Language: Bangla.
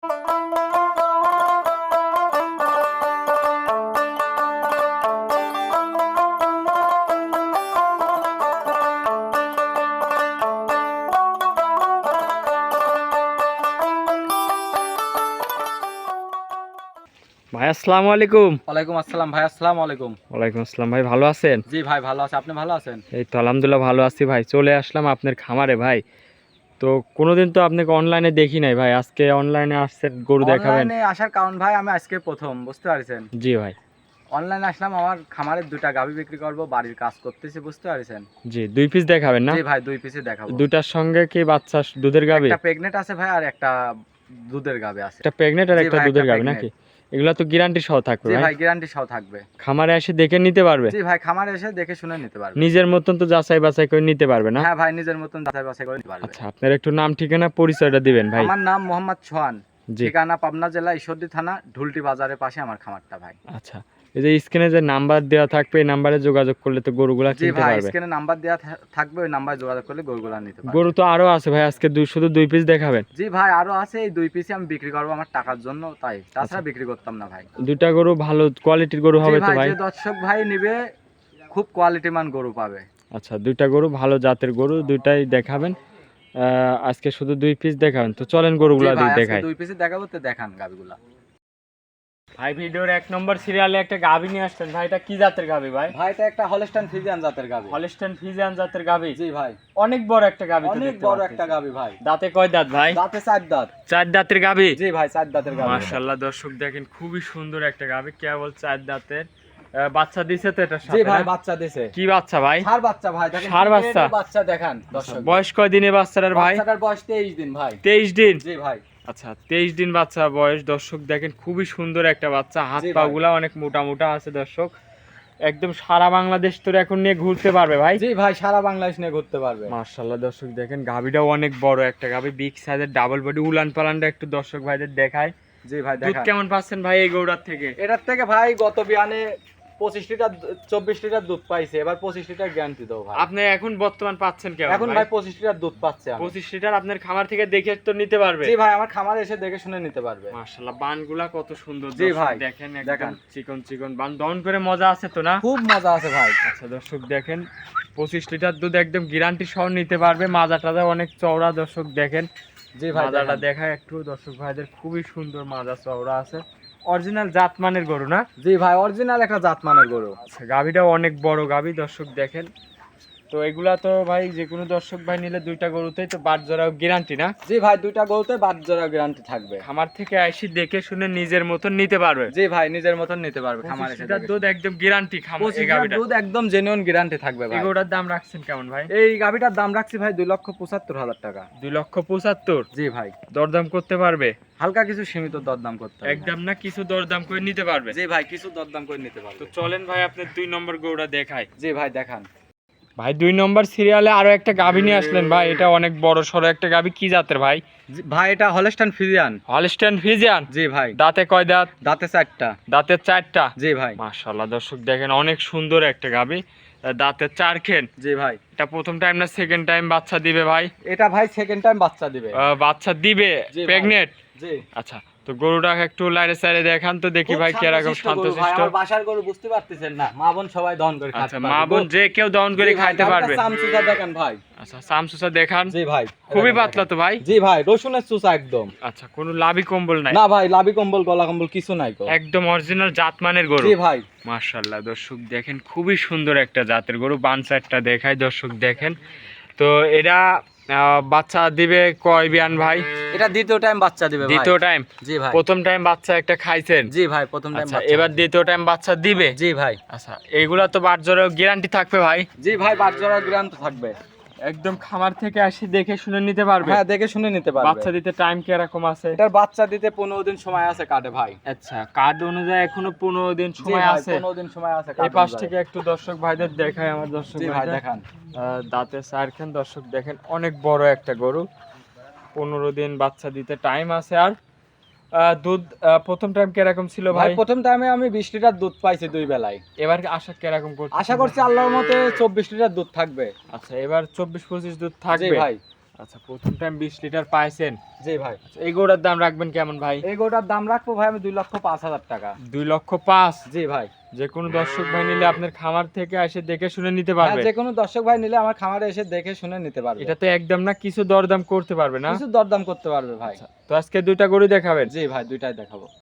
ভাই আসসালামু আলাইকুম। ওয়ালাইকুম আসসালাম ভাই আসসালামু আলাইকুম। ওয়ালাইকুম আসসালাম ভাই ভালো আছেন? জি ভাই ভালো আছে। আপনি ভালো আছেন? এই তো আলহামদুলিল্লাহ ভালো আছি ভাই চলে আসলাম আপনার খামারে ভাই। তো কোনোদিন তো আপনাকে অনলাইনে দেখি নাই ভাই। আজকে অনলাইনে আসছেন গরু দেখাবেন। অনলাইনে আসার কারণ ভাই আমি আজকে প্রথম বুঝতে পারছেন? জি ভাই। অনলাইনে আসলাম আমার খামারের দুটা গাভি বিক্রি করব বাড়ির কাজ করতেছি বুঝতে পারছেন? জি দুই পিস দেখাবেন না? জি ভাই দুই পিসে দেখাবো। দুটার সঙ্গে কি বাচ্চা দুধের গাবে একটা প্রেগনেন্ট আছে ভাই আর একটা দুধের গাবে আছে। একটা প্রেগনেন্ট আর একটা দুধের গাবে নাকি? এগুলা তো গ্যারান্টি সহ থাকবে জি ভাই। গ্যারান্টি সহ থাকবে। খামারে এসে দেখে নিতে পারবে। জি ভাই খামারে এসে দেখে শুনে নিতে পারবে। নিজের মতন তো যাচাই বাছাই করে নিতে পারবে না? হ্যাঁ ভাই নিজের মতন যাচাই বাছাই করে নিতে পারবে। আচ্ছা আপনার একটু নাম ঠিকানা পরিচয়টা দিবেন ভাই। আমার নাম মোহাম্মদ সোহান। ঠিকানা পাবনা জেলা ঈশ্বরদী থানা ঢুলটি বাজারের পাশে আমার খামারটা ভাই। আচ্ছা এই যে স্ক্রিনে যে নাম্বার দেওয়া থাকবে এই নাম্বারে যোগাযোগ করলে তো গরুগুলা জি কিনতে ভাই পারবে। স্ক্রিনে নাম্বার দেওয়া থাকবে ওই নাম্বারে যোগাযোগ করলে গরুগুলা নিতে পারবে। গরু তো আরও আছে ভাই আজকে দুই শুধু দুই পিস দেখাবেন। জি ভাই আরও আছে এই দুই পিসে আমি বিক্রি করব আমার টাকার জন্য তাই। তাছাড়া আচ্ছা। বিক্রি করতাম না ভাই। দুইটা গরু ভালো কোয়ালিটির গরু হবে তো ভাই ভাই? যে দর্শক ভাই নিবে খুব কোয়ালিটি মান গরু পাবে। আচ্ছা দুইটা গরু ভালো জাতের গরু দুইটাই দেখাবেন। আজকে শুধু দুই পিস দেখাবেন। তো চলেন গরুগুলা দেখাই। দুই পিসে দেখাবো তো দেখান গাবিগুলা ভাই ভিডিওর এক নম্বর সিরিয়ালে একটা গাভি নিয়ে আসছেন। ভাই এটা কি জাতের গাভি ভাই? ভাই এটা একটা হলস্টাইন ফ্রিজিয়ান জাতের গাবি হলিস্টান ফিজিয়ান জাতের গাভি। জি ভাই। অনেক বড় একটা গাভি অনেক বড় একটা গাবি ভাই। দাঁতে কয় দাঁত ভাই? দাঁতে চার দাঁত। চার দাঁতের গাভি? জি ভাই চার দাঁতের গাবি মাশাআল্লাহ দর্শক দেখেন খুবই সুন্দর একটা গাভি কেবল চার দাঁতের। বাচ্চা দিছে তো এটা জি ভাই বাচ্চা দিছে। কি বাচ্চা ভাই? ষাঁড় বাচ্চা ভাই দেখেন ষাঁড় বাচ্চা? বাচ্চা দেখান দর্শক। বয়স কয় দিনে বাচ্চাটার ভাই? বাচ্চাটার বয়স 23 দিন ভাই। তেইশ দিন? জি ভাই। আচ্ছা তেইশ দিন বাচ্চা বয়স। দর্শক দেখেন খুবই সুন্দর একটা বাচ্চা। হাত পা। গুলা অনেক মোটা মোটা আছে দর্শক। একদম সারা বাংলাদেশ তোর এখন নিয়ে ঘুরতে পারবে ভাই। জি ভাই সারা বাংলাদেশ নিয়ে ঘুরতে পারবে। মার্শাল্লাহ দর্শক দেখেন গাভিটাও অনেক বড় একটা গাভি বিগ সাইজের ডাবল বডি উলান পালানটা একটু দর্শক ভাইদের দেখায় জি ভাই কেমন পাচ্ছেন ভাই এই গৌড়ার থেকে? এটার থেকে ভাই গত বিয়ানে পঁচিশ লিটার চব্বিশ লিটার দুধ পাইছে এবার পঁচিশ লিটার গ্যারান্টি দাও ভাই। আপনি এখন বর্তমান পাচ্ছেন কেমন এখন ভাই? পঁচিশ লিটার দুধ পাচ্ছে পঁচিশ লিটার আপনার খামার থেকে দেখে তো নিতে পারবে। জি ভাই আমার খামারে এসে দেখে শুনে নিতে পারবে। বানগুলা কত সুন্দর জি ভাই, দেখেন একদম চিকন চিকন বান দহন করে মজা আছে তো না? খুব মজা আছে ভাই। আচ্ছা দর্শক দেখেন পঁচিশ লিটার দুধ একদম গ্যারান্টি সহ নিতে পারবে। মাজা টাজা অনেক চওড়া দর্শক দেখেন। যে মাজাটা দেখান। দেখায় একটু দর্শক ভাইদের খুবই সুন্দর মাজা চওড়া আছে। অরিজিনাল জাতমানের গরু না? জি ভাই অরিজিনাল একটা জাতমানের গরু। আচ্ছা গাভীটাও অনেক বড় গাভী দর্শক দেখেন। তো এগুলা তো ভাই যে কোনো দর্শক ভাই নিলে দুইটা গরুতেই তো বাট জোড়া গ্যারান্টি না? জি ভাই দুইটা গরুতে বাদ জোড়া গ্যারান্টি থাকবে। খামার থেকে আইসি দেখে শুনে নিজের মতন নিতে পারবে? জি ভাই নিজের মতন নিতে পারবে খামারে এসে দুধ একদম গ্যারান্টি খামার এই লিটার দুধ একদম জেনুইন গ্যারান্টি থাকবে ভাই। এগুলোটার দাম রাখছেন কেমন ভাই? এই গাভিটার দাম রাখছি ভাই দুই লক্ষ পঁচাত্তর হাজার টাকা। দুই লক্ষ পঁচাত্তর? জি ভাই। দরদাম করতে পারবে? হালকা কিছু সীমিত দরদাম করতে হবে। একদম না কিছু দরদাম করে নিতে পারবে? জি ভাই কিছু দরদাম করে নিতে পারবে। তো চলেন ভাই আপনি দুই নম্বর গরুটা দেখাই। জি ভাই দেখান। ভাই দুই নম্বর সিরিয়ালে আরও একটা গাভী নিয়ে আসলেন ভাই এটা অনেক বড় সড়ো একটা গাভী। কি জাতের ভাই? ভাই এটা হলস্টাইন ফিজিয়ান হলস্টেন ফিজিয়ান জি ভাই। দাঁতে কয় দাঁত? দাঁতে চারটা। দাঁতের চারটা? জি ভাই। মাশাল্লাহ দর্শক দেখেন অনেক সুন্দর একটা গাভি। দাঁতের চার খেন। জি ভাই। এটা প্রথম টাইম না সেকেন্ড টাইম বাচ্চা দিবে ভাই? এটা ভাই সেকেন্ড টাইম বাচ্চা দিবে। বাচ্চা দিবে প্রেগনেন্ট জি। আচ্ছা তো গরুটা একটু লাইনে সাইডে দেখান তো দেখি ভাই কীরকম শান্তশিষ্ট। বাসার গরু বুঝতে পারতেছেন না। মা বোন সবাই দহন করে খাতে আচ্ছা মা বোন যে কেউ দহন করে খাইতে পারবে। চামচুচা দেখেন ভাই। আচ্ছা সামসুসা দেখান। জি ভাই খুবই পাতলা তো ভাই? জি ভাই রসুনের চুচা একদম। আচ্ছা কোনো লাভি কম্বল নাই? না ভাই লাভি কম্বল গলা কম্বল কিছু নাই একদম অরিজিনাল জাতমানের গরু। জি ভাই। মাশাল্লাহ দর্শক দেখেন খুবই সুন্দর একটা জাতের গরু। বান সাইডটা দেখায় দর্শক দেখেন। তো এরা বাচ্চা দিবে কয় বিয়ান ভাই? এটা দ্বিতীয় টাইম বাচ্চা দিবে দ্বিতীয় টাইম জি ভাই। প্রথম টাইম বাচ্চা একটা খাইছেন? জি ভাই প্রথম টাইম আচ্ছা এবার দ্বিতীয় টাইম বাচ্চা দিবে? জি ভাই। আচ্ছা এইগুলা তো বাট জোরেও গ্যারান্টি থাকবে ভাই? জি ভাই বাচ্চারা গ্যারান্টি থাকবে। একদম খামার থেকে আসি দেখে শুনে নিতে পারবে। হ্যাঁ দেখে শুনে নিতে পারবে। বাচ্চা দিতে টাইম কি এরকম আছে? এটার বাচ্চা দিতে পনেরো দিন সময় আছে কাটে ভাই। আচ্ছা কার্ড অনুযায়ী এখনও পনেরো দিন সময় আছে? পনেরো দিন সময় আছে এই পাশ থেকে একটু দর্শক ভাইদের দেখায় আমার দর্শক ভাই। দেখান। দাঁতে চারখান দর্শক দেখেন অনেক বড় একটা গরু। পনেরো দিন বাচ্চা দিতে টাইম আছে আর দুধ প্রথম টাইম কীরকম ছিল ভাই? প্রথম টাইমে আমি বিশ লিটার দুধ পাইছি দুই বেলায়। এবার আশা কীরকম করছি আশা করছি আল্লাহর মতে চব্বিশ লিটার দুধ থাকবে। আচ্ছা এবার চব্বিশ পঁচিশ দুধ থাকবে। ভাই। আচ্ছা প্রথম টাইম বিশ লিটার পাইছেন। জি ভাই। আচ্ছা, এই গরুটার দাম রাখবেন কেমন ভাই? এই গরুটার দাম রাখব ভাই আমি দুই লক্ষ পাঁচ হাজার টাকা। দুই লক্ষ পাঁচ? জি ভাই। যে কোনো দর্শক ভাই নিলে আপনার খামার থেকে এসে দেখে শুনে নিতে হ্যাঁ, পারবে। যে কোনো দর্শক ভাই নিলে আমার খামারে এসে দেখে শুনে নিতে পারবে। এটা তো একদম না কিছু দরদাম করতে পারবে না? কিছু দরদাম করতে পারবে ভাই। তো আজকে দুইটা গরু দেখাবেন? জি ভাই দুইটাই দেখাবো।